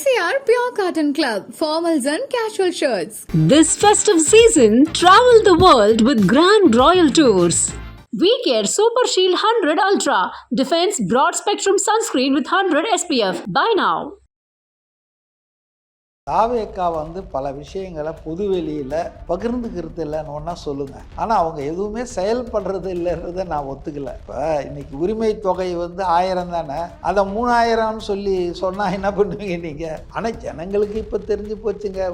MCR Pure Cotton Club, formals and casual shirts. This festive season, travel the world with Grand Royal Tours. We care Super Shield 100 Ultra, defense broad spectrum sunscreen with 100 SPF. Buy now. தாவேக்கா வந்து பல விஷயங்களை பொதுவெளியில் பகிர்ந்துக்கிறது இல்லைன்னு ஒன்றா சொல்லுங்கள் ஆனால் அவங்க எதுவுமே செயல்படுறது இல்லைன்றதை நான் ஒத்துக்கல. இப்போ இன்னைக்கு உரிமை தொகை வந்து ஆயிரம் தானே? அதை மூணாயிரம்னு சொல்லி சொன்னால் என்ன பண்ணுவீங்க நீங்கள் ஆனால் ஜனங்களுக்கு இப்போ தெரிஞ்சு போச்சுங்க.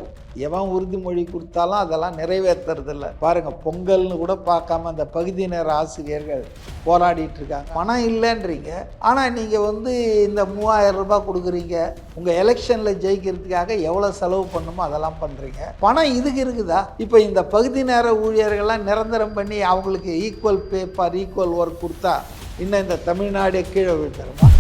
எவன் உறுதிமொழி கொடுத்தாலும் அதெல்லாம் நிறைவேற்றுறது இல்லை. பாருங்கள் பொங்கல்னு கூட பார்க்காம அந்த பகுதி நேர ஆசிரியர்கள் போராடிட்டு இருக்காங்க. பணம் இல்லைன்றீங்க. ஆனால் நீங்கள் வந்து இந்த மூவாயிரம் ரூபாய் கொடுக்குறீங்க. உங்கள் எலெக்ஷனில் ஜெயிக்கிறதுக்காக எவ்வளோ செலவு பண்ணுமோ அதெல்லாம் பண்ணுறீங்க பணம் இதுக்கு இருக்குதா? இப்போ இந்த பகுதி நேர ஊழியர்கள்லாம் நிரந்தரம் பண்ணி அவங்களுக்கு equal pay for equal work கொடுத்தா இன்னும் இந்த தமிழ்நாடே கீழே விழுந்துருமா?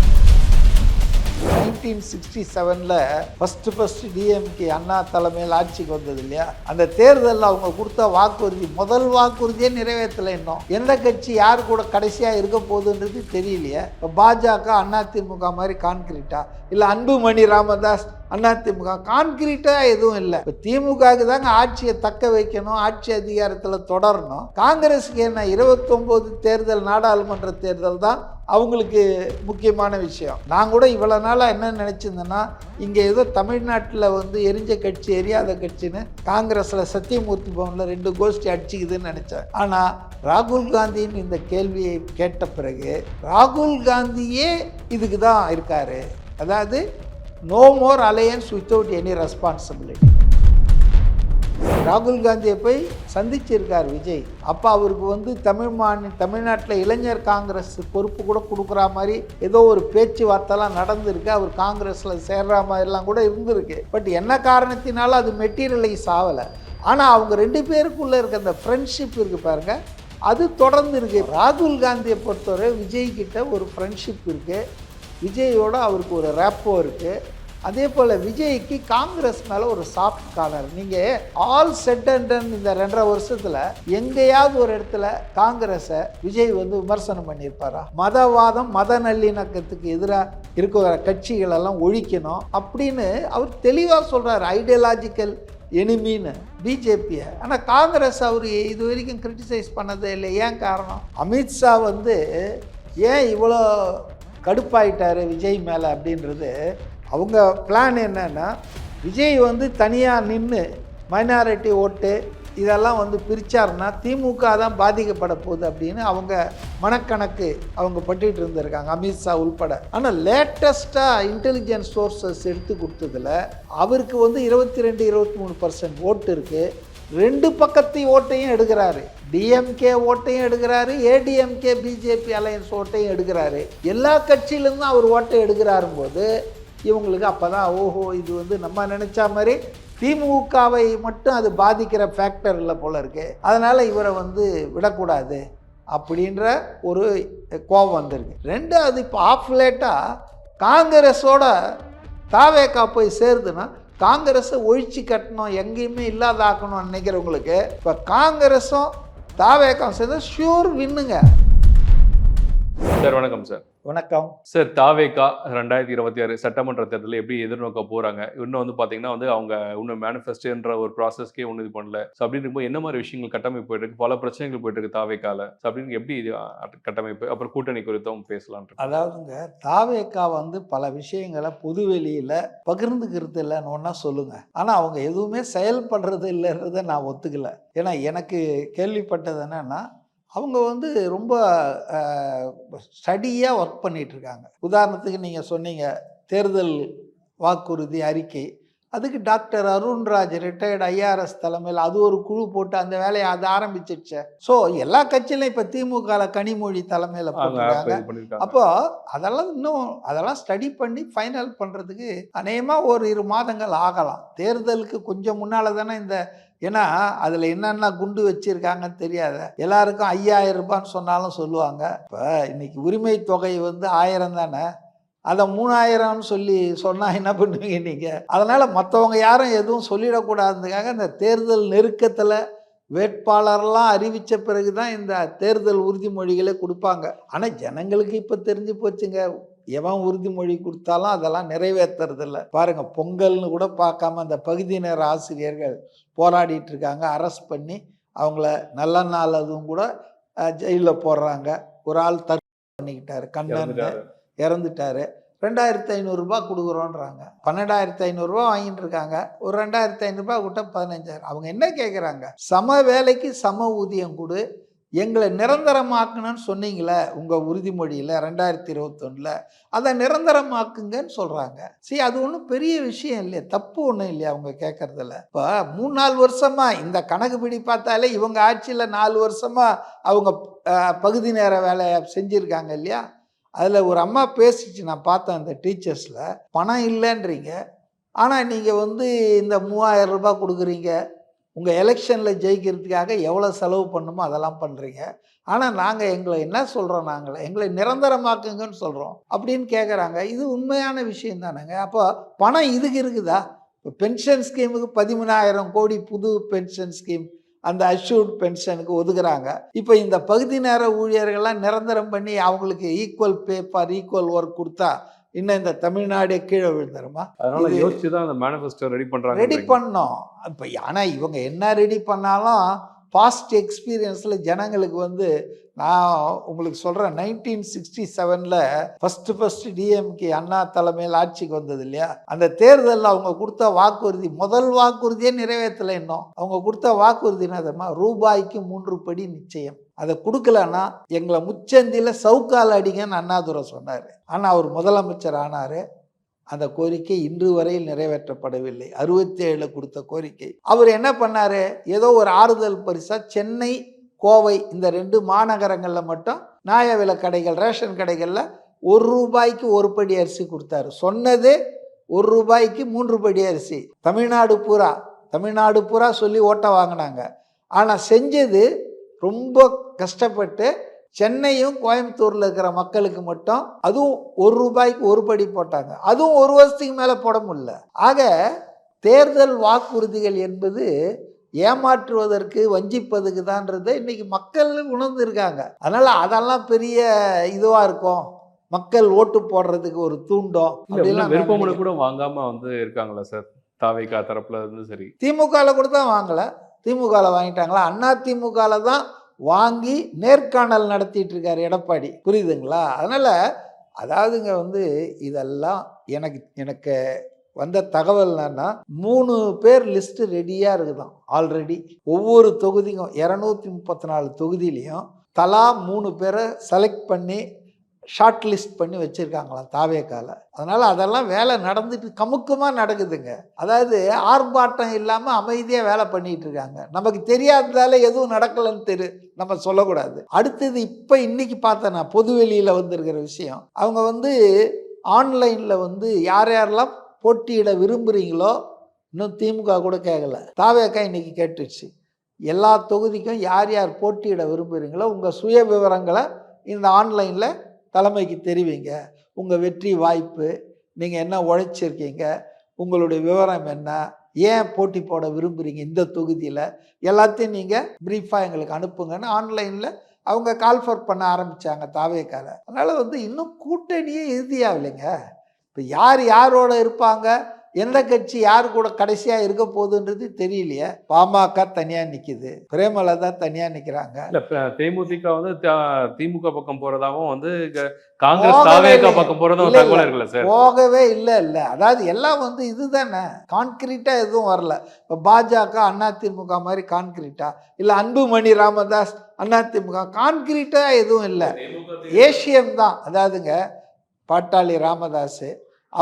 நைன்டீன் சிக்ஸ்டி செவனில் ஃபஸ்ட்டு ஃபஸ்ட்டு டிஎம்கே அண்ணா தலைமையில் ஆட்சிக்கு வந்தது இல்லையா? அந்த தேர்தலில் அவங்க கொடுத்த வாக்குறுதி முதல் வாக்குறுதியே நிறைவேற்றலை இன்னும். எந்த கட்சி யார் கூட கடைசியாக இருக்க போகுதுன்றது தெரியலையே. இப்போ பாஜக அதிமுக மாதிரி கான்கிரீட்டா? இல்லை அன்புமணி ராமதாஸ் அதிமுக கான்கிரீட்டாக எதுவும் இல்லை. இப்போ திமுகவுக்கு தாங்க ஆட்சியை தக்க வைக்கணும் ஆட்சி அதிகாரத்தில் தொடரணும். காங்கிரஸுக்கு என்ன இருபத்தொம்போது தேர்தல் நாடாளுமன்ற தேர்தல் தான் அவங்களுக்கு முக்கியமான விஷயம். நான் கூட இவ்வளோ நாளாக என்ன நினச்சிருந்தேன்னா இங்கே ஏதோ தமிழ்நாட்டில் வந்து எரிஞ்ச கட்சி எரியாத கட்சின்னு காங்கிரஸில் சத்தியமூர்த்தி பவனில் ரெண்டு கோஷ்டி அடிச்சுக்குதுன்னு நினச்சேன். ஆனால் ராகுல் காந்தியின் இந்த கேள்வியை கேட்ட பிறகு ராகுல் காந்தியே இதுக்கு தான் இருக்காரு. அதாவது no more alliance without any responsibility ராகுல் காந்தியை போய் சந்திச்சிருக்கார் விஜய். அப்போ அவருக்கு வந்து தமிழ் மாநில தமிழ்நாட்டில் இளைஞர் காங்கிரஸ் பொறுப்பு கூட கொடுக்குற மாதிரி ஏதோ ஒரு பேச்சுவார்த்தைலாம் நடந்திருக்கு. அவர் காங்கிரஸில் சேர்ற மாதிரிலாம் கூட இருந்திருக்கு. பட் என்ன காரணத்தினாலும் அது மெட்டீரியலைஸ் ஆகலை. ஆனால் அவங்க ரெண்டு பேருக்குள்ளே இருக்க அந்த ஃப்ரெண்ட்ஷிப் இருக்குது பாருங்கள் அது தொடர்ந்து இருக்கு ராகுல் காந்தியை பொறுத்தவரை விஜய்கிட்ட ஒரு ஃப்ரெண்ட்ஷிப் இருக்குது விஜயோட அவருக்கு ஒரு ரேப்போ இருக்குது அதே போல் விஜய்க்கு காங்கிரஸ் மேலே ஒரு சாஃப்ட் கார்னர் நீங்கள் ஆல் செட் அண்ட் டன் இந்த ரெண்டரை வருஷத்தில் எங்கேயாவது ஒரு இடத்துல காங்கிரஸை விஜய் வந்து விமர்சனம் பண்ணியிருப்பாரா? மதவாதம் மத நல்லிணக்கத்துக்கு எதிராக இருக்கிற கட்சிகளெல்லாம் ஒழிக்கணும் அப்படின்னு அவர் தெளிவாக சொல்கிறார் ஐடியாலாஜிக்கல் எனிமின்னு பிஜேபியை. ஆனால் காங்கிரஸ் அவர் இது வரைக்கும் கிரிட்டிசைஸ் பண்ணதே இல்லை. ஏன் காரணம்? அமித்ஷா வந்து ஏன் இவ்வளோ கடுப்பாயிட்டார் விஜய் மேலே அப்படின்றது அவங்க பிளான் என்னென்னா விஜய் வந்து தனியாக நின்று மைனாரிட்டி ஓட்டு இதெல்லாம் வந்து பிரித்தாருன்னா திமுக தான் பாதிக்கப்பட போகுது அப்படின்னு அவங்க மனக்கணக்கு அவங்க பட்டுட்டு இருந்திருக்காங்க அமித்ஷா உள்பட. ஆனால் லேட்டஸ்ட்டாக இன்டெலிஜென்ஸ் சோர்ஸஸ் எடுத்து கொடுத்ததில் அவருக்கு வந்து இருபத்தி ரெண்டு இருபத்தி மூணு பர்சன்ட் ஓட்டு இருக்குது ரெண்டு பக்கத்து ஓட்டையும் எடுக்கிறாரு. டிஎம்கே ஓட்டையும் எடுக்கிறாரு ஏடிஎம்கே பிஜேபி அலையன்ஸ் ஓட்டையும் எடுக்கிறாரு. எல்லா கட்சியிலேருந்தும் அவர் ஓட்டை எடுக்கிறாரும்போது இவங்களுக்கு அப்போ தான் ஓஹோ இது வந்து நம்ம நினச்சா மாதிரி திமுகவை மட்டும் அது பாதிக்கிற ஃபேக்டர் இல்லை போல் இருக்குது அதனால் இவரை வந்து விடக்கூடாது அப்படின்ற ஒரு கோபம் வந்திருக்கு. ரெண்டாவது இப்போ ஆஃப் லேட்டாக காங்கிரஸோட தாவேக்கா போய் சேருதுன்னா காங்கிரஸை ஒழிச்சு கட்டணும் எங்கேயுமே இல்லாதாக்கணும்னு நினைக்கிறவங்களுக்கு இப்போ காங்கிரஸும் தாவேக்கம் சேர்ந்து ஷூர் வின்னுங்க சார் வணக்கம் சார். வணக்கம். சார் தாவேகா ரெண்டாயிரத்தி இருபத்தி ஆறு சட்டமன்ற தேர்தலில் எப்படி எதிர்நோக்க போறாங்க? இன்னும் வந்து பாத்தீங்கன்னா வந்து அவங்க இன்னும் மேனிஃபெஸ்டோன்ற ஒரு ப்ராசஸ்க்கே ஒன்றும் இது பண்ணல. ஸோ அப்படின்னு இருக்கும்போது என்ன மாதிரி விஷயங்கள் கட்டமைப்பு போயிட்டு இருக்கு? பல பிரச்சனைகள் போயிட்டு இருக்கு தாவேக்கால ஸோ அப்படின்னு எப்படி இது கட்டமைப்பு? அப்புறம் கூட்டணி குறித்தும் பேசலாம் அதாவதுங்க தாவேக்கா வந்து பல விஷயங்களை பொதுவெளியில் பகிர்ந்துக்கிறது இல்லைன்னு ஒன்றா சொல்லுங்க. ஆனால் அவங்க எதுவுமே செயல்படுறது இல்லைன்றதை நான் ஒத்துக்கல. ஏன்னா எனக்கு கேள்விப்பட்டது என்னன்னா அவங்க வந்து ரொம்ப ஸ்டடியாக ஒர்க் பண்ணிட்டு இருக்காங்க உதாரணத்துக்கு நீங்கள் சொன்னீங்க தேர்தல் வாக்குறுதி அறிக்கை. அதுக்கு டாக்டர் அருண்ராஜ் ரிட்டையர்டு ஐஆர்எஸ் தலைமையில் அது ஒரு குழு போட்டு அந்த வேலையை அது ஆரம்பிச்சிடுச்சு. ஸோ எல்லா கட்சியிலும் இப்போ திமுகவில் கனிமொழி தலைமையில் போட்டிருக்காங்க. பண்ணிருக்காங்க. அப்போ அதெல்லாம் இன்னும் அதெல்லாம் ஸ்டடி பண்ணி ஃபைனல் பண்ணுறதுக்கு அநேகமாக ஒரு இரு மாதங்கள் ஆகலாம். தேர்தலுக்கு கொஞ்சம் முன்னால் தானே இந்த ஏன்னா அதில் என்னென்ன குண்டு வச்சுருக்காங்கன்னு தெரியாத. எல்லாருக்கும் ஐயாயிரம் ரூபான்னு சொன்னாலும் சொல்லுவாங்க. இப்போ இன்னைக்கு உரிமை தொகை வந்து ஆயிரம் தானே? அதை மூணாயிரம்னு சொல்லி சொன்னால் என்ன பண்ணுவீங்க நீங்கள் அதனால் மற்றவங்க யாரும் எதுவும் சொல்லிடக்கூடாதுக்காக இந்த தேர்தல் நெருக்கத்தில் வேட்பாளர்லாம் அறிவித்த பிறகு தான் இந்த தேர்தல் உறுதிமொழிகளை கொடுப்பாங்க. ஆனால் ஜனங்களுக்கு இப்போ தெரிஞ்சு போச்சுங்க. எவன் உறுதிமொழி கொடுத்தாலும் அதெல்லாம் நிறைவேற்றுறதில்ல பாருங்க பொங்கல்னு கூட பார்க்காம அந்த பகுதி நேர ஆசிரியர்கள் போராடிட்டு இருக்காங்க. அரெஸ்ட் பண்ணி அவங்கள நல்ல நாள் அதுவும் கூட ஜெயிலில் போடுறாங்க. ஒரு ஆள் தற்கொலை பண்ணிக்கிட்டாரு. கண்ணன் இறந்துட்டாரு. ரெண்டாயிரத்தி ஐநூறுரூபா கொடுக்குறோன்றாங்க. பன்னெண்டாயிரத்தி ஐநூறுரூவா வாங்கிட்டு இருக்காங்க. ஒரு ரெண்டாயிரத்தி ஐநூறுரூபா விட்டா பதினஞ்சாயிரம். அவங்க என்ன கேட்குறாங்க சம வேலைக்கு சம ஊதியம் கொடு. எங்களை நிரந்தரமாக்குனன்னு சொன்னீங்களே உங்கள் உறுதிமொழியில் ரெண்டாயிரத்தி இருபத்தொன்னில் அதை நிரந்தரமாக்குங்கன்னு சொல்கிறாங்க சரி அது ஒன்றும் பெரிய விஷயம் இல்லையா தப்பு ஒன்றும் இல்லையா அவங்க கேட்குறதில்ல இப்போ மூணு நாலு வருஷமாக இந்த கணக்குப்படி பார்த்தாலே இவங்க ஆட்சியில் நாலு வருஷமாக அவங்க பகுதி நேர வேலையை செஞ்சுருக்காங்க இல்லையா? அதில் ஒரு அம்மா பேசிச்சு நான் பார்த்தேன் அந்த டீச்சர்ஸில் பணம் இல்லைன்றீங்க. ஆனால் நீங்கள் வந்து இந்த மூவாயிரம் ரூபாய் கொடுக்குறீங்க. உங்கள் எலெக்ஷனில் ஜெயிக்கிறதுக்காக எவ்வளோ செலவு பண்ணுமோ அதெல்லாம் பண்ணுறீங்க ஆனால் நாங்கள் எங்களை என்ன சொல்கிறோம் நாங்கள்? எங்களை நிரந்தரமாக்குங்கன்னு சொல்கிறோம் அப்படின்னு கேட்குறாங்க இது உண்மையான விஷயம் தானேங்க. அப்போ பணம் இதுக்கு இருக்குதா? இப்போ பென்ஷன் ஸ்கீமுக்கு பதிமூணாயிரம் கோடி புது பென்ஷன் ஸ்கீம் அந்த அஷ்யூர்ட் பென்ஷனுக்கு ஒதுக்குறாங்க. இப்போ இந்த பகுதி நேர ஊழியர்கள்லாம் நிரந்தரம் பண்ணி அவங்களுக்கு equal pay for equal work கொடுத்தா இன்னும் இந்த தமிழ்நாடே கீழே விழுந்துருமா? அதனால யோசிச்சு தான் அந்த மேனிஃபெஸ்டோ ரெடி பண்றாங்க ரெடி பண்ணோம். இப்போ ஆனால் இவங்க என்ன ரெடி பண்ணாலும் பாஸ்ட் எக்ஸ்பீரியன்ஸில் ஜனங்களுக்கு வந்து நான் உங்களுக்கு சொல்கிறேன் நைன்டீன் சிக்ஸ்டி செவனில் ஃபஸ்ட்டு ஃபஸ்ட்டு டிஎம்கே அண்ணா தலைமையில் ஆட்சிக்கு வந்தது இல்லையா? அந்த தேர்தலில் அவங்க கொடுத்த வாக்குறுதி முதல் வாக்குறுதியே நிறைவேற்றலை இன்னும். அவங்க கொடுத்த வாக்குறுதி என்ன ரூபாய்க்கு மூன்று படி நிச்சயம். அதை கொடுக்கலன்னா எங்களை முச்சந்தியில் சவுக்கால் அடிங்கன்னு அண்ணாதுரை சொன்னார். ஆனால் அவர் முதலமைச்சர் ஆனார். அந்த கோரிக்கை இன்று வரையில் நிறைவேற்றப்படவில்லை. அறுபத்தி ஏழில் கொடுத்த கோரிக்கை. அவர் என்ன பண்ணார்? ஏதோ ஒரு ஆறுதல் பரிசா சென்னை கோவை இந்த ரெண்டு மாநகரங்களில் மட்டும் நியாய விலை கடைகள் ரேஷன் கடைகளில் ஒரு ரூபாய்க்கு ஒரு படி அரிசி கொடுத்தாரு. சொன்னது ஒரு ரூபாய்க்கு மூன்று படி அரிசி. தமிழ்நாடு பூரா தமிழ்நாடு பூரா சொல்லி ஓட்ட வாங்கினாங்க. ஆனால் செஞ்சது ரொம்ப கஷ்டப்பட்டு சென்னையும் கோயம்புத்தூரில் இருக்கிற மக்களுக்கு மட்டும் அதுவும் ஒரு ரூபாய்க்கு ஒரு படி போட்டாங்க. அதுவும் ஒரு வருஷத்துக்கு மேலே போட முடியல. ஆக தேர்தல் வாக்குறுதிகள் என்பது ஏமாற்றுவதற்கு வஞ்சிப்பதுக்கு தான்றதை இன்னைக்கு மக்கள் உணர்ந்திருக்காங்க. அதனால அதெல்லாம் பெரிய இதுவாக இருக்கும். மக்கள் ஓட்டு போடுறதுக்கு ஒரு தூண்டும் விருப்பமனு. கூட வாங்காம வந்து இருக்காங்களா சார்? தாவைக்கா தரப்புல இருந்து சரி. திமுகவில் கூட தான் வாங்கலை. திமுகவில் வாங்கிட்டாங்களா? அண்ணா திமுகவில் தான் வாங்கி நேர்காணல் நடத்திட்டு இருக்காரு எடப்பாடி. புரியுதுங்களா? அதனால் அதாவதுங்க வந்து இதெல்லாம் எனக்கு எனக்கு வந்த தகவல் என்னன்னா மூணு பேர் லிஸ்ட் ரெடியாக இருக்குதான். ஆல்ரெடி ஒவ்வொரு தொகுதிக்கும் இரநூத்தி முப்பத்தி நாலு தொகுதியிலையும் தலா மூணு பேரை செலக்ட் பண்ணி ஷார்ட் லிஸ்ட் பண்ணி வச்சுருக்காங்களாம் தாவேக்கால? அதனால் அதெல்லாம் வேலை நடந்துட்டு கமுக்கமாக நடக்குதுங்க. அதாவது ஆர்ப்பாட்டம் இல்லாமல் அமைதியாக வேலை பண்ணிகிட்டு இருக்காங்க நமக்கு தெரியாததால எதுவும் நடக்கலைன்னு தெரு நம்ம சொல்லக்கூடாது. அடுத்தது இப்போ இன்றைக்கி பார்த்தேன் நான் பொதுவெளியில் வந்திருக்கிற விஷயம். அவங்க வந்து ஆன்லைனில் வந்து யார் யாரெல்லாம் போட்டியிட விரும்புகிறீங்களோ இன்னும் திமுக கூட கேட்கல தாவேக்கா இன்றைக்கி கேட்டுச்சு. எல்லா தொகுதிக்கும் யார் யார் போட்டியிட விரும்புகிறீங்களோ உங்கள் சுய விவரங்களை இந்த ஆன்லைனில் தலைமைக்கு தெரிவிங்க. உங்கள் வெற்றி வாய்ப்பு நீங்கள் என்ன உழைச்சிருக்கீங்க உங்களுடைய விவரம் என்ன ஏன் போட்டி போட விரும்புகிறீங்க இந்த தொகுதியில் எல்லாத்தையும் நீங்கள் ப்ரீஃபாக எங்களுக்கு அனுப்புங்கன்னு ஆன்லைனில் அவங்க கால்ஃபர் பண்ண ஆரம்பித்தாங்க தாவேக்கால. அதனால் வந்து இன்னும் கூட்டணியே இறுதியாகலைங்க. இப்போ யார் யாரோட இருப்பாங்க எந்த கட்சி யார் கூட கடைசியாக இருக்க போகுதுன்றது தெரியலையே. பாமக தனியாக நிற்கிது பிரேமலதா தனியாக நிற்கிறாங்க இல்ல தேமுதிக வந்து திமுக பக்கம் போறதாவும் வந்து காங்கிரஸ். பக்கம் தகவல். இருக்குல்ல சார். போகவே இல்லை இல்லை. அதாவது எல்லாம் வந்து இதுதானே. கான்கிரீட்டாக எதுவும் வரல. இப்போ பாஜக அதிமுக மாதிரி கான்கிரீட்டா? இல்லை அன்புமணி ராமதாஸ் அதிமுக கான்கிரீட்டாக எதுவும் இல்லை. ஏஷியன் தான். அதாவதுங்க பாட்டாளி ராமதாஸ்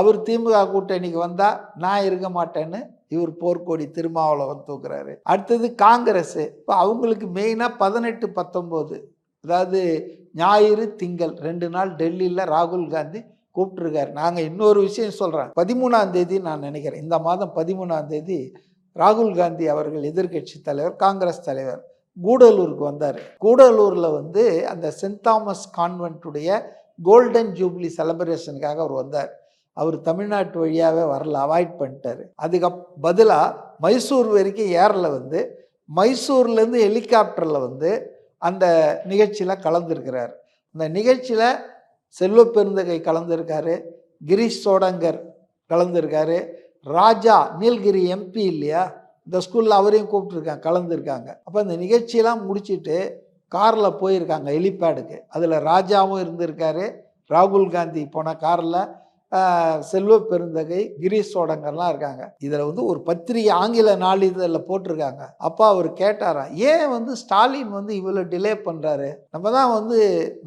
அவர் திமுக கூட்டணிக்கு வந்தால் நான் இருக்க மாட்டேன்னு இவர் போர்க்கோடி திருமாவளவன் தூக்குறாரு. அடுத்தது காங்கிரஸ். இப்போ அவங்களுக்கு மெயினாக பதினெட்டு பத்தொம்போது அதாவது ஞாயிறு திங்கள் ரெண்டு நாள் டெல்லியில் ராகுல் காந்தி கூப்பிட்டுருக்காரு. நாங்கள் இன்னொரு விஷயம் சொல்கிறேன் பதிமூணாம் தேதி நான் நினைக்கிறேன். இந்த மாதம் பதிமூணாம் தேதி ராகுல் காந்தி அவர்கள் எதிர்க்கட்சி தலைவர் காங்கிரஸ் தலைவர் கூடலூருக்கு வந்தார். கூடலூரில் வந்து அந்த சென்ட் தாமஸ் கான்வென்ட்டுடைய கோல்டன் ஜூப்ளி செலப்ரேஷனுக்காக அவர் வந்தார். அவர் தமிழ்நாட்டு வழியாகவே வரல அவாய்ட் பண்ணிட்டாரு. அதுக்கு பதிலாக மைசூர் வரைக்கும் ஏரில் வந்து மைசூர்லேருந்து ஹெலிகாப்டரில் வந்து அந்த நிகழ்ச்சியில் கலந்துருக்கிறார். அந்த நிகழ்ச்சியில் செல்வ பெருந்தகை கலந்துருக்காரு கிரீஷ் சோடங்கர் கலந்துருக்காரு ராஜா நீல்கிரி எம்பி இல்லையா இந்த ஸ்கூலில் அவரையும் கூப்பிட்டுருக்காங்க கலந்துருக்காங்க. அப்போ இந்த நிகழ்ச்சியெல்லாம் முடிச்சிட்டு காரில் போயிருக்காங்க ஹெலிபேடுக்கு அதில் ராஜாவும் இருந்திருக்காரு ராகுல் காந்தி போன காரில் செல்வ பெருந்தகை கிரீஷ் சோடங்கர்லாம் இருக்காங்க. இதில் வந்து ஒரு பத்திரிகை ஆங்கில நாளிதழில் போட்டிருக்காங்க. அப்பா அவர் கேட்டாராம் ஏன் வந்து ஸ்டாலின் வந்து இவ்வளோ டிலே பண்ணுறாரு நம்ம தான் வந்து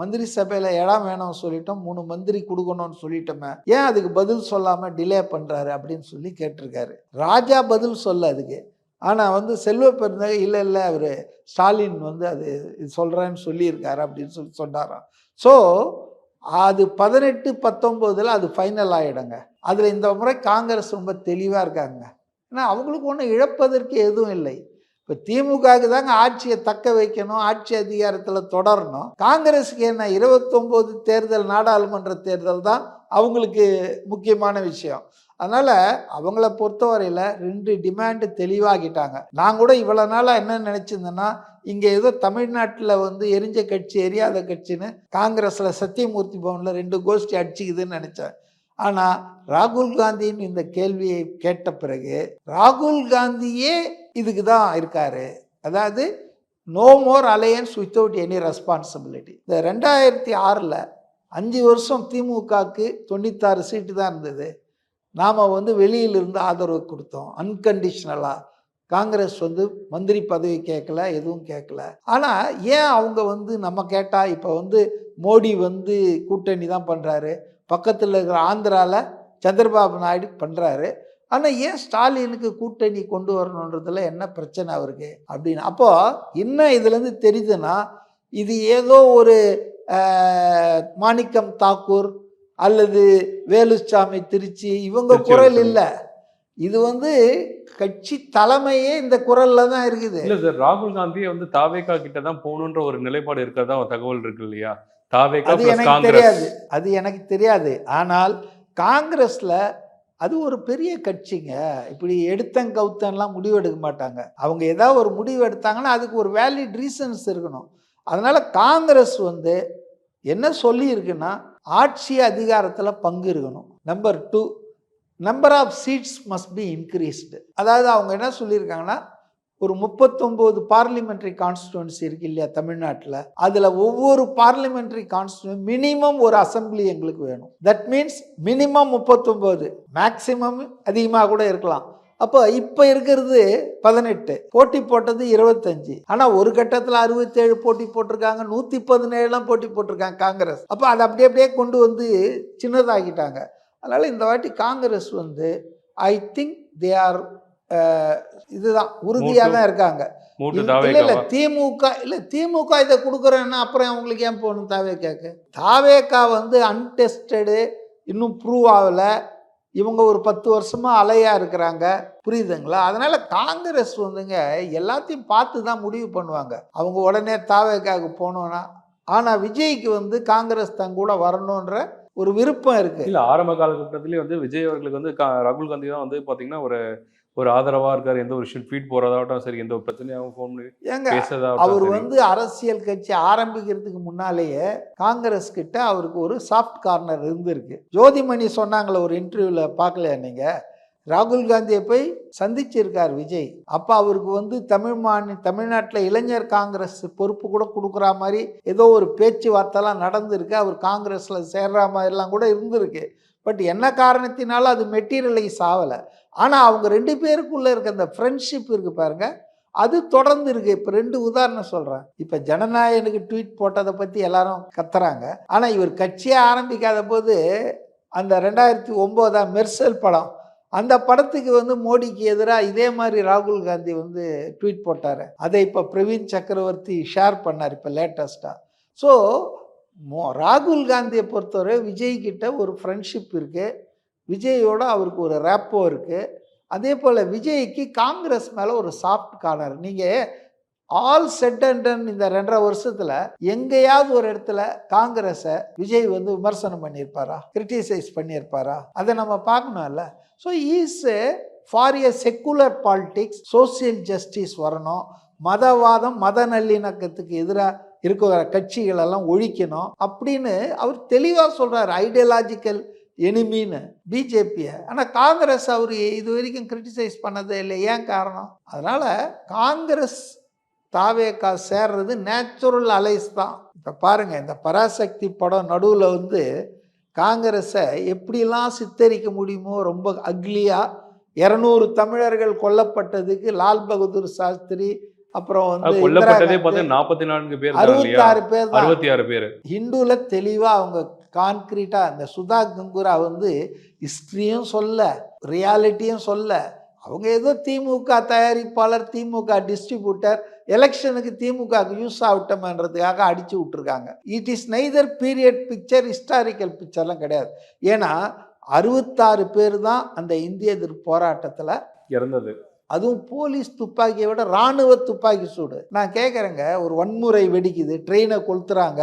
மந்திரி சபையில் இடம் வேணும்னு சொல்லிட்டோம் மூணு மந்திரி கொடுக்கணும்னு சொல்லிட்டோமே. ஏன் அதுக்கு பதில் சொல்லாமல் டிலே பண்ணுறாரு அப்படின்னு சொல்லி கேட்டிருக்காரு. ராஜா பதில் சொல்ல அதுக்கு. ஆனால் வந்து செல்வ பெருந்தகை இல்லை இல்லை அவர் ஸ்டாலின் வந்து அது சொல்கிறேன்னு சொல்லியிருக்காரு அப்படின்னு சொல்லி சொன்னாராம். ஸோ அது பதினெட்டு பத்தொம்போதில் அது ஃபைனல் ஆகிடுங்க அதில் இந்த முறை காங்கிரஸ் ரொம்ப தெளிவாக இருக்காங்க. ஏன்னா அவங்களுக்கு ஒன்றும் இழப்பதற்கு எதுவும் இல்லை. இப்போ திமுகவுக்கு தாங்க ஆட்சியை தக்க வைக்கணும் ஆட்சி அதிகாரத்தில் தொடரணும். காங்கிரஸுக்கு என்ன இருபத்தொம்போது தேர்தல் நாடாளுமன்ற தேர்தல் தான் அவங்களுக்கு முக்கியமான விஷயம். அதனால் அவங்கள பொறுத்தவரையில் ரெண்டு டிமாண்டு தெளிவாகிட்டாங்க நான் கூட இவ்வளோ நாளாக என்ன நினச்சிருந்தேன்னா இங்கே ஏதோ தமிழ்நாட்டில் வந்து எரிஞ்ச கட்சி எரியாத கட்சின்னு காங்கிரஸில் சத்தியமூர்த்தி பவனில் ரெண்டு கோஷ்டி அடிச்சுக்குதுன்னு நினச்சேன். ஆனால் ராகுல் காந்தியின் இந்த கேள்வியை கேட்ட பிறகு ராகுல் காந்தியே இதுக்கு தான் இருக்காரு. அதாவது no more alliance without any responsibility இந்த ரெண்டாயிரத்தி ஆறில் அஞ்சு வருஷம் திமுகவுக்கு தொண்ணூத்தாறு சீட்டு தான் இருந்தது. நாம் வந்து வெளியிலிருந்து ஆதரவு கொடுத்தோம். அன்கண்டிஷ்னலாக காங்கிரஸ் வந்து மந்திரி பதவி கேட்கல எதுவும் கேட்கல. ஆனால் ஏன் அவங்க வந்து நம்ம கேட்டால் இப்போ வந்து மோடி வந்து கூட்டணி தான் பண்ணுறாரு பக்கத்தில் இருக்கிற ஆந்திராவில் சந்திரபாபு நாயுடு பண்ணுறாரு ஆனால் ஏன் ஸ்டாலினுக்கு கூட்டணி கொண்டு வரணுன்றதுல என்ன பிரச்சனை அவருக்கு? அப்படின்னு. அப்போது என்ன இதுலேருந்து தெரியுதுன்னா இது ஏதோ ஒரு மாணிக்கம் தாக்கூர் அல்லது வேலுச்சாமி திருச்சி இவங்க குரல். இல்லை. இது வந்து கட்சி தலைமையே இந்த குரல்ல தான் இருக்குது. இல்ல சார் ராகுல் காந்தியே வந்து தாவேகா கிட்ட தான் போகணுன்ற ஒரு நிலைப்பாடு இருக்கிறதா தகவல் இருக்கு இல்லையா? தாவேகா அது எனக்கு தெரியாது. அது எனக்கு தெரியாது. ஆனால் காங்கிரஸ்ல அது ஒரு பெரிய கட்சிங்க. இப்படி எடுத்தன் கவுத்தன்லாம் முடிவு எடுக்க மாட்டாங்க. அவங்க ஏதாவது ஒரு முடிவு எடுத்தாங்கன்னா அதுக்கு ஒரு வேலிட் ரீசன்ஸ் இருக்கணும். அதனால காங்கிரஸ் வந்து என்ன சொல்லியிருக்குன்னா ஆட்சி அதிகாரத்தில் பங்கு இருக்கணும். Number two number of seats must be increased அதாவது அவங்க என்ன சொல்லியிருக்காங்கன்னா ஒரு முப்பத்தொம்போது பார்லிமெண்ட்ரி கான்ஸ்டுவன்சி இருக்கு இல்லையா தமிழ்நாட்டில் அதில் ஒவ்வொரு பார்லிமெண்ட்ரி கான்ஸ்டுவன் மினிமம் ஒரு அசம்பிளி எங்களுக்கு வேணும். தட் மீன்ஸ் மினிமம் முப்பத்தொம்போது மேக்சிமம் அதிகமாக கூட இருக்கலாம். அப்போ இப்போ இருக்கிறது பதினெட்டு போட்டி போட்டது இருபத்தஞ்சு. ஆனால் ஒரு கட்டத்தில் அறுபத்தேழு போட்டி போட்டிருக்காங்க நூற்றி பதினேழுலாம் போட்டி போட்டிருக்காங்க காங்கிரஸ். அப்போ அதை அப்படியே அப்படியே கொண்டு வந்து சின்னதாக்கிட்டாங்க. அதனால் இந்த வாட்டி காங்கிரஸ் வந்து ஐ திங்க் தே ஆர் இதுதான் உறுதியாக தான் இருக்காங்க. இல்ல இல்ல திமுக இல்ல திமுக இதை கொடுக்குறேன்னா அப்புறம் அவங்களுக்கு ஏன் போகணும் தாவேக்காக்கு? தாவேக்கா வந்து அன்டெஸ்டடு இன்னும் ப்ரூவ் ஆகல. இவங்க ஒரு பத்து வருஷமா அலையா இருக்கிறாங்க. புரியுதுங்களா? அதனால காங்கிரஸ் வந்துங்க எல்லாத்தையும் பார்த்து தான் முடிவு பண்ணுவாங்க. அவங்க உடனே தாவேக்காவுக்கு போனோன்னா ஆனா விஜய்க்கு வந்து காங்கிரஸ் தான் கூட வரணுன்ற ஒரு விருப்பம் இருக்கு. இல்ல ஆரம்ப காலகட்டத்திலேயே வந்து விஜய் அவர்களுக்கு வந்து கா- ராகுல் காந்தி தான் வந்து பாத்தீங்கன்னா ஒரு ஒரு ஆதரவா இருக்காரு எந்த ஒரு விஷயம் ட்வீட் போறதாகட்டும் சரி எந்த ஒரு பிரச்சனையாகவும் ஃபோன் பண்ணி ஏங்க அவர். வந்து அரசியல் கட்சி ஆரம்பிக்கிறதுக்கு முன்னாலேயே காங்கிரஸ் கிட்ட அவருக்கு ஒரு சாஃப்ட் கார்னர் இருந்திருக்கு. ஜோதிமணி சொன்னாங்களே ஒரு இன்டர்வியூவில் பார்க்கலையா நீங்கள் ராகுல் காந்தியை போய் சந்திச்சிருக்கார் விஜய். அப்போ அவருக்கு வந்து தமிழ் மாநில தமிழ்நாட்டில் இளைஞர் காங்கிரஸ் பொறுப்பு கூட கொடுக்குற மாதிரி ஏதோ ஒரு பேச்சுவார்த்தைலாம் நடந்திருக்கு. அவர் காங்கிரஸில் சேர்ற மாதிரிலாம் கூட இருந்திருக்கு. பட் என்ன காரணத்தினாலும் அது மெட்டீரியலைஸ் ஆகலை? ஆனால் அவங்க ரெண்டு பேருக்குள்ளே இருக்க அந்த ஃப்ரெண்ட்ஷிப் இருக்குது பாருங்கள் அது தொடர்ந்து இருக்கு. இப்போ ரெண்டு உதாரணம் சொல்கிறேன் இப்போ ஜனநாயகனுக்கு ட்வீட் போட்டதை பற்றி எல்லாரும் கத்துறாங்க. ஆனால் இவர் கட்சியே ஆரம்பிக்காத போது அந்த ரெண்டாயிரத்தி ஒம்போதாம் மெர்சல் படம். அந்த படத்துக்கு வந்து மோடிக்கு எதிராக இதே மாதிரி ராகுல் காந்தி வந்து ட்வீட் போட்டார். அதை இப்போ பிரவீன் சக்கரவர்த்தி ஷேர் பண்ணார் இப்போ லேட்டஸ்ட்டாக ஸோ மோ ராகுல் காந்தியை பொறுத்தவரை விஜய் கிட்ட ஒரு ஃப்ரெண்ட்ஷிப் இருக்குது விஜயோட அவருக்கு ஒரு ரேப்போ இருக்குது அதே போல் விஜய்க்கு காங்கிரஸ் மேலே ஒரு சாஃப்ட் கார்னர் நீங்கள் ஆல் செட் அண்ட் டன் இந்த ரெண்டரை வருஷத்தில் எங்கேயாவது ஒரு இடத்துல காங்கிரஸை விஜய் வந்து விமர்சனம் பண்ணியிருப்பாரா? கிரிட்டிசைஸ் பண்ணியிருப்பாரா? அதை நம்ம பார்க்கணும்ல. So is for a secular politics social justice வரணும். மதவாதம் மத நல்லிணக்கத்துக்கு எதிராக இருக்கிற கட்சிகளெல்லாம் ஒழிக்கணும் அப்படின்னு அவர் தெளிவாக சொல்கிறார் ஐடியாலாஜிக்கல் எனிமின்னு பிஜேபியை ஆனால் காங்கிரஸ் அவர் இது வரைக்கும் கிரிட்டிசைஸ் பண்ணதே இல்லை. ஏன் காரணம்? அதனால் காங்கிரஸ் தாவேக்கா சேர்றது நேச்சுரல் அலைஸ் தான். இப்போ பாருங்கள் இந்த பராசக்தி படம் நடுவில் வந்து காங்கிரஸை எப்படிலாம் சித்தரிக்க முடியுமோ ரொம்ப அக்லியாக இரநூறு தமிழர்கள் கொல்லப்பட்டதுக்கு லால் பகதூர் சாஸ்திரி அப்புறம் வந்து கொல்லப்பட்டதே நாற்பத்தி நான்கு பேர் இல்லையா? அறுபத்தாறு பேர் அறுபத்தி ஆறு பேர். ஹிந்துல தெளிவா அவங்க கான்கிரீட்டா இந்த சுதா கங்குரா வந்து ஹிஸ்டரியும் சொல்ல ரியாலிட்டியும் சொல்ல அவங்க ஏதோ திமுக தயாரிப்பாளர் திமுக டிஸ்ட்ரிபியூட்டர் எலெக்ஷனுக்கு திமுக யூஸ் ஆகட்டோம்ன்றதுக்காக அடிச்சு விட்டுருக்காங்க. It is neither period picture historical பிக்சர்லாம் கிடையாது. ஏன்னா அறுபத்தாறு பேர் தான் அந்த இந்திய எதிர்ப்பு போராட்டத்தில் இறந்தது. அதுவும் போலீஸ் துப்பாக்கியை விட இராணுவ துப்பாக்கி சூடு. நான் கேட்குறேங்க ஒரு வன்முறை வெடிக்குது ட்ரெயினை கொளுத்துறாங்க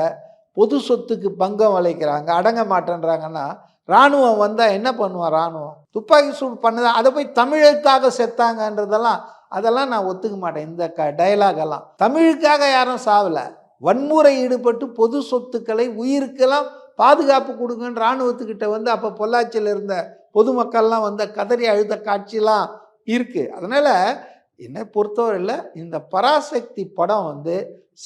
பொது சொத்துக்கு பங்கம் வளைக்கிறாங்க அடங்க மாட்டேன்றாங்கன்னா இராணுவம் வந்தால் என்ன பண்ணுவான் இராணுவம்? துப்பாக்கி சூடு பண்ணதா? அதை போய் தமிழுக்காக செத்தாங்கன்றதெல்லாம் அதெல்லாம் நான் ஒத்துக்க மாட்டேன். இந்த க dialogue எல்லாம். தமிழுக்காக யாரும் சாவலை. வன்முறை ஈடுபட்டு பொது சொத்துக்களை உயிருக்கெல்லாம் பாதுகாப்பு கொடுங்கன்னு இராணுவத்துக்கிட்ட வந்து அப்போ பொள்ளாச்சியில் இருந்த பொதுமக்கள்லாம் வந்து கதறி அழுத காட்சிலாம் இருக்குது அதனால் என்னை பொறுத்தவரையில் இந்த பராசக்தி படம் வந்து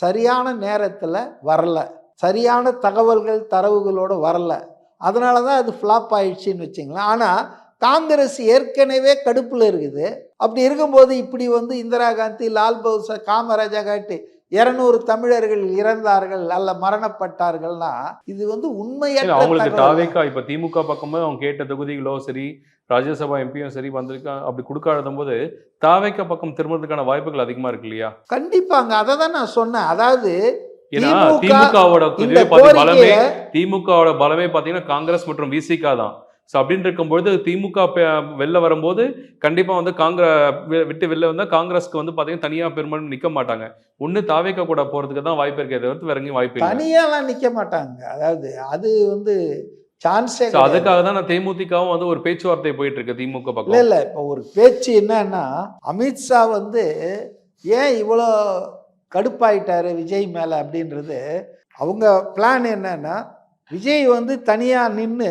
சரியான நேரத்தில் வரல. சரியான தகவல்கள் தரவுகளோடு வரல. அதனால தான் அது ஃப்ளாப் ஆயிடுச்சுன்னு வச்சுங்களேன். ஆனால் காங்கிரஸ் ஏற்கனவே கடுப்பில் இருக்குது. அப்படி இருக்கும்போது இப்படி வந்து இந்திரா காந்தி லால் பகதூர் காமராஜா காட்டி இரநூறு தமிழர்கள் இறந்தார்கள் அல்ல மரணப்பட்டார்கள்னா இது வந்து உண்மையற்ற அவங்களுக்கு. தாவேக்கா இப்ப திமுக பக்கமும் அவங்க கேட்ட தொகுதிகளோ சரி ராஜ்யசபா எம்பியும் சரி வந்திருக்கா அப்படி கொடுக்காத போது தாவேக்கா பக்கம் திரும்புறதுக்கான வாய்ப்புகள் அதிகமா இருக்கு இல்லையா? கண்டிப்பாங்க. அதை தான் நான் சொன்னேன். அதாவது ஏன்னா திமுக திமுகவோட இந்த பலமே திமுகவோட பலமே பாத்தீங்கன்னா காங்கிரஸ் மற்றும் விசிகா தான். ஸோ அப்படின்னு இருக்கும்பொழுது திமுக வெளில வரும்போது கண்டிப்பா வந்து காங்கிரஸ் விட்டு வெளில வந்தா காங்கிரஸ்க்கு வந்து பாத்தீங்கன்னா தனியா பெரும்பாலும் நிக்க மாட்டாங்க. ஒண்ணு தாவேக்கா கூட போறதுக்கு தான் வாய்ப்பு இருக்கே தவிர்த்து வேற எங்கேயும் வாய்ப்பு இல்லை. தனியாலாம் நிக்க மாட்டாங்க. அதாவது அது வந்து சான்ஸே அதுக்காக தான் நான் தேமுதிகவும் வந்து ஒரு பேச்சுவார்த்தை போயிட்டு இருக்கு திமுக இல்லை பக்கம் இல்லை இப்போ ஒரு பேச்சு என்னன்னா அமித்ஷா வந்து ஏன் இவ்வளோ கடுப்பாயிட்டாரு விஜய் மேலே அப்படின்றது. அவங்க பிளான் என்னன்னா விஜய் வந்து தனியாக நின்று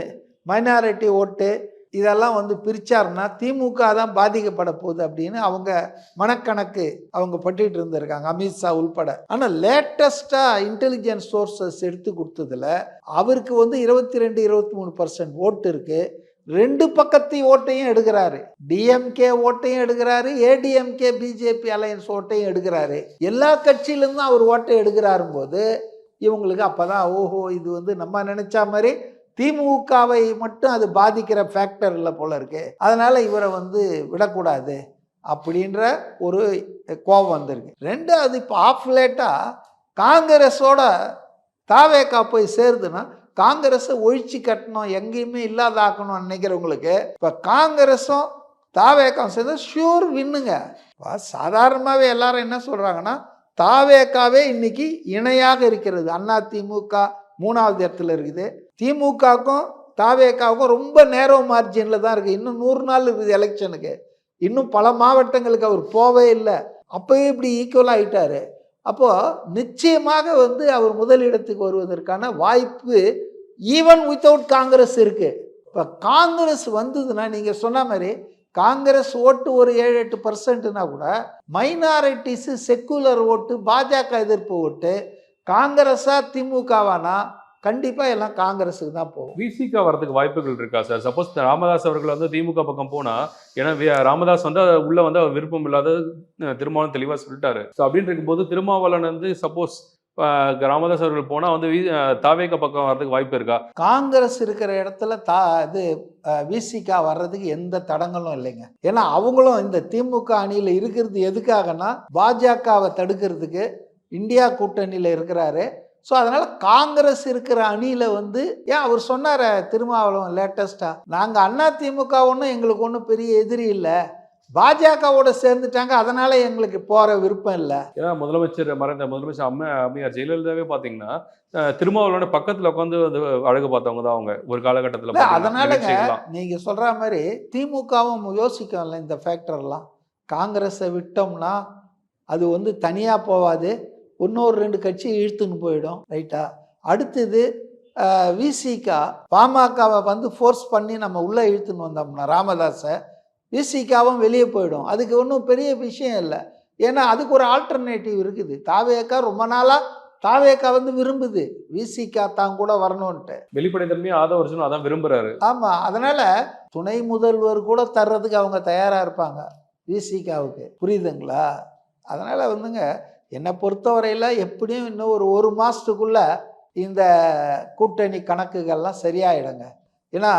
மைனாரிட்டி ஓட்டு இதெல்லாம் வந்து பிரிச்சாருன்னா திமுக தான் பாதிக்கப்பட போகுது அப்படின்னு அவங்க மனக்கணக்கு அவங்க பட்டுக்கிட்டு இருந்திருக்காங்க அமித்ஷா உள்பட. ஆனால் லேட்டஸ்ட்டாக இன்டெலிஜென்ஸ் சோர்ஸஸ் எடுத்து கொடுத்ததுல அவருக்கு வந்து இருபத்தி ரெண்டு இருபத்தி மூணு பர்சன்ட் ஓட்டு இருக்குது ரெண்டு பக்கத்து ஓட்டையும் எடுக்கிறாரு. டிஎம்கே ஓட்டையும் எடுக்கிறாரு. ஏடிஎம்கே பிஜேபி அலையன்ஸ் ஓட்டையும் எடுக்கிறாரு. எல்லா கட்சியிலிருந்தும் அவர் ஓட்டை எடுக்கிறாரும் போது இவங்களுக்கு அப்போதான் ஓஹோ இது வந்து நம்ம நினைச்ச மாதிரி திமுகவை மட்டும் அது பாதிக்கிற ஃபேக்டர் இல்லை போல இருக்கு. அதனால இவரை வந்து விடக்கூடாது அப்படின்ற ஒரு கோபம் வந்திருக்கு. ரெண்டாவது இப்போ ஆஃப்லேட்டாக காங்கிரஸோட தாவேக்கா போய் சேருதுன்னா காங்கிரஸை ஒழிச்சு கட்டணும் எங்கேயுமே இல்லாதாக்கணும்னு நினைக்கிறவங்களுக்கு இப்போ காங்கிரஸும் தாவேக்காவும் சேர்ந்து ஷியூர் வின்னுங்க. சாதாரணமாகவே எல்லாரும் என்ன சொல்கிறாங்கன்னா தாவேக்காவே இன்னைக்கு இணையாக இருக்கிறது. அண்ணா திமுக மூணாவது இடத்துல இருக்குது. திமுகவுக்கும் தாவேக்காவுக்கும் ரொம்ப நேரோ மார்ஜினில் தான் இருக்குது இன்னும் நூறு நாள் இருக்குது எலெக்ஷனுக்கு இன்னும் பல மாவட்டங்களுக்கு அவர் போவே இல்லை. அப்போயே இப்படி ஈக்குவல் ஆகிட்டாரு அப்போது நிச்சயமாக வந்து அவர் முதலிடத்துக்கு வருவதற்கான வாய்ப்பு ஈவன் வித்தவுட் காங்கிரஸ் இருக்கு. இப்போ காங்கிரஸ் வந்ததுன்னா நீங்கள் சொன்ன மாதிரி காங்கிரஸ் ஓட்டு ஒரு ஏழு எட்டு பர்சன்ட்னா கூட மைனாரிட்டிஸு செக்குலர் ஓட்டு பாஜக எதிர்ப்பு ஓட்டு காங்கிரஸா திமுகவானா கண்டிப்பாக எல்லாம் காங்கிரஸுக்கு தான் போகும். விசிகா வரதுக்கு வாய்ப்புகள் இருக்கா சார் சப்போஸ் ராமதாஸ் அவர்கள் வந்து திமுக பக்கம் போனா ஏன்னா ராமதாஸ் வந்து உள்ளே உள்ள வந்து அவர் விருப்பம் இல்லாத அஹ், திருமாவளவன் தெளிவா சொல்லிட்டாரு. ஸோ அப்படின்னு இருக்கும்போது திருமாவளவன் வந்து சப்போஸ் ராமதாஸ் அவர்கள் போனால் வந்து வி- தாவேக பக்கம் வரதுக்கு வாய்ப்பு இருக்கா? காங்கிரஸ் இருக்கிற இடத்துல தா இது விசிகா வர்றதுக்கு எந்த தடங்களும் இல்லைங்க. ஏன்னா அவங்களும் இந்த திமுக அணியில் இருக்கிறது எதுக்காகனா பாஜகவை தடுக்கிறதுக்கு இந்தியா கூட்டணியில் இருக்கிறாரு. ஸோ அதனால் காங்கிரஸ் இருக்கிற அணியில் வந்து ஏன் அவர் சொன்னார் திருமாவளவன் லேட்டஸ்ட்டாக நாங்கள் அண்ணா திமுக ஒன்றும் எங்களுக்கு ஒன்றும் பெரிய எதிரி இல்லை. பாஜகவோட சேர்ந்துட்டாங்க அதனால் எங்களுக்கு போகிற விருப்பம் இல்லை. ஏன்னா முதலமைச்சர் மறைந்த முதலமைச்சர் அம்மா அம்மையார் ஜெயலலிதாவே பாத்தீங்கன்னா அஹ், திருமாவளவனோட பக்கத்துல உட்காந்து வந்து அழகு பார்த்தவங்க தான் அவங்க ஒரு காலகட்டத்துல அதனாலங்க. நீங்கள் சொல்கிற மாதிரி திமுகவும் யோசிக்கும்ல இந்த ஃபேக்டர்லாம் காங்கிரஸை விட்டோம்னா அது வந்து தனியாக போகாது இன்னொரு ரெண்டு கட்சி இழுத்துன்னு போயிடும் ரைட்டா அடுத்தது விசிகா பாமகவை வந்து ஃபோர்ஸ் பண்ணி நம்ம உள்ளே இழுத்துன்னு வந்தோம்னா ராமதாஸை விசிகாவும் வெளியே போயிடும். அதுக்கு ஒன்றும் பெரிய விஷயம் இல்லை. ஏன்னா அதுக்கு ஒரு ஆல்டர்னேட்டிவ் இருக்குது. தாவேக்கா ரொம்ப நாளாக தாவேக்கா வந்து விரும்புது. விசிகா தான் கூட வரணுன்ட்டு வெளிப்படைத்தன்மையை ஆதவ அர்ஜுன் அதான் விரும்புறாரு. ஆமாம் அதனால் துணை முதல்வர் கூட தர்றதுக்கு அவங்க தயாராக இருப்பாங்க. விசிகாவுக்கு. புரியுதுங்களா? அதனால் வந்துங்க என்னை பொறுத்தவரையில் எப்படியும் இன்னும் ஒரு ஒரு மாதத்துக்குள்ளே இந்த கூட்டணி கணக்குகள்லாம் சரியாயிடுங்க. ஏன்னா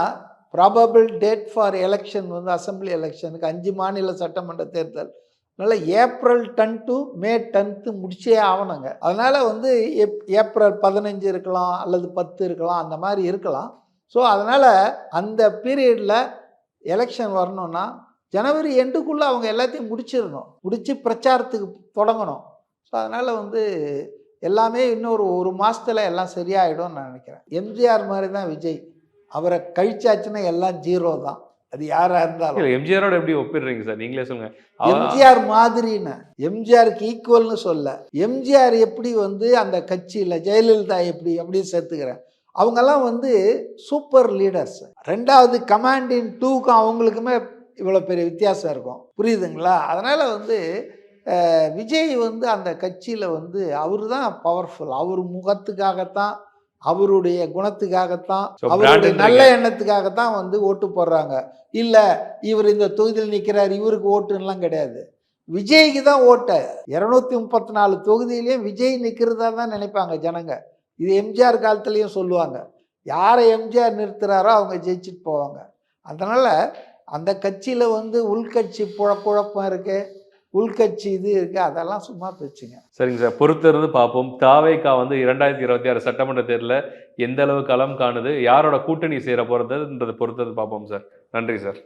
ப்ராபபிள் டேட் ஃபார் எலெக்ஷன் வந்து அசெம்பிளி எலெக்ஷனுக்கு அஞ்சு மாநில சட்டமன்ற தேர்தல். அதனால் April ten to May tenth முடிச்சே ஆகணுங்க. அதனால் வந்து ஏப் ஏப்ரல் பதினஞ்சு இருக்கலாம் அல்லது பத்து இருக்கலாம் அந்த மாதிரி இருக்கலாம். ஸோ அதனால் அந்த பீரியடில் எலெக்ஷன் வரணும்னா ஜனவரி எண்டுக்குள்ளே அவங்க எல்லாத்தையும் முடிச்சிடணும். முடித்து பிரச்சாரத்துக்கு தொடங்கணும். ஸோ அதனால் வந்து எல்லாமே இன்னொரு ஒரு மாதத்தில் எல்லாம் சரியாயிடும்னு நான் நினைக்கிறேன். எம்ஜிஆர் மாதிரி தான் விஜய். அவரை கழிச்சாச்சுன்னா எல்லாம் ஜீரோ தான். அது யாராக இருந்தாலும். எம்ஜிஆரோட எப்படி ஒப்பிடுறீங்க சார்? நீங்களே சொல்லுங்க. எம்ஜிஆர் மாதிரின்னு. எம்ஜிஆருக்கு ஈக்குவல்னு சொல்ல எம்ஜிஆர் எப்படி வந்து அந்த கட்சியில் ஜெயலலிதா எப்படி அப்படின்னு சேர்த்துக்கிறேன். அவங்கெல்லாம் வந்து சூப்பர் லீடர்ஸ் ரெண்டாவது கமாண்டின் டூக்கும் அவங்களுக்குமே இவ்வளோ பெரிய வித்தியாசம் இருக்கும். புரியுதுங்களா? அதனால் வந்து விஜய் வந்து அந்த கட்சியில் வந்து அவர் தான் பவர்ஃபுல் அவர் முகத்துக்காகத்தான் அவருடைய குணத்துக்காகத்தான் அவருடைய நல்ல. எண்ணத்துக்காகத்தான் வந்து ஓட்டு போடுறாங்க. இல்லை இவர் இந்த தொகுதியில் நிற்கிறார் இவருக்கு ஓட்டுன்னெலாம் கிடையாது. விஜய்க்கு தான் ஓட்ட. இரநூத்தி முப்பத்தி நாலு தொகுதியிலையும் விஜய் நிற்கிறதா தான் நினைப்பாங்க ஜனங்க. இது எம்ஜிஆர் காலத்துலேயும் சொல்லுவாங்க. யாரை எம்ஜிஆர் நிறுத்துறாரோ அவங்க ஜெயிச்சுட்டு போவாங்க. அதனால் அந்த கட்சியில் வந்து உள்கட்சி புழ குழப்பம் இருக்குது உள்கட்சி இது இருக்குது அதெல்லாம் சும்மா பேச்சுங்க சரிங்க சார் பொறுத்திருந்து பார்ப்போம் தாவேக்கா வந்து இரண்டாயிரத்தி இருபத்தி ஆறு சட்டமன்ற தேர்தலில் எந்த அளவு களம் காணுது யாரோட கூட்டணி சேர போறதுன்றதை பொறுத்தது பார்ப்போம் சார் நன்றி sir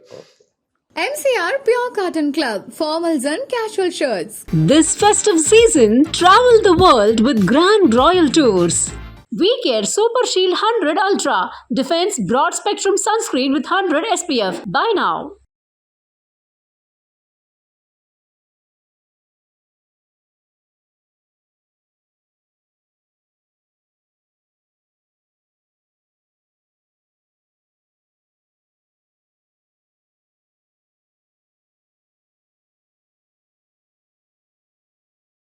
MCR Pure Cotton Club, formals and casual shirts. This festive season, travel the world with Grand Royal Tours. We care Super Shield 100 Ultra, defense broad spectrum sunscreen with 100 SPF. Buy now.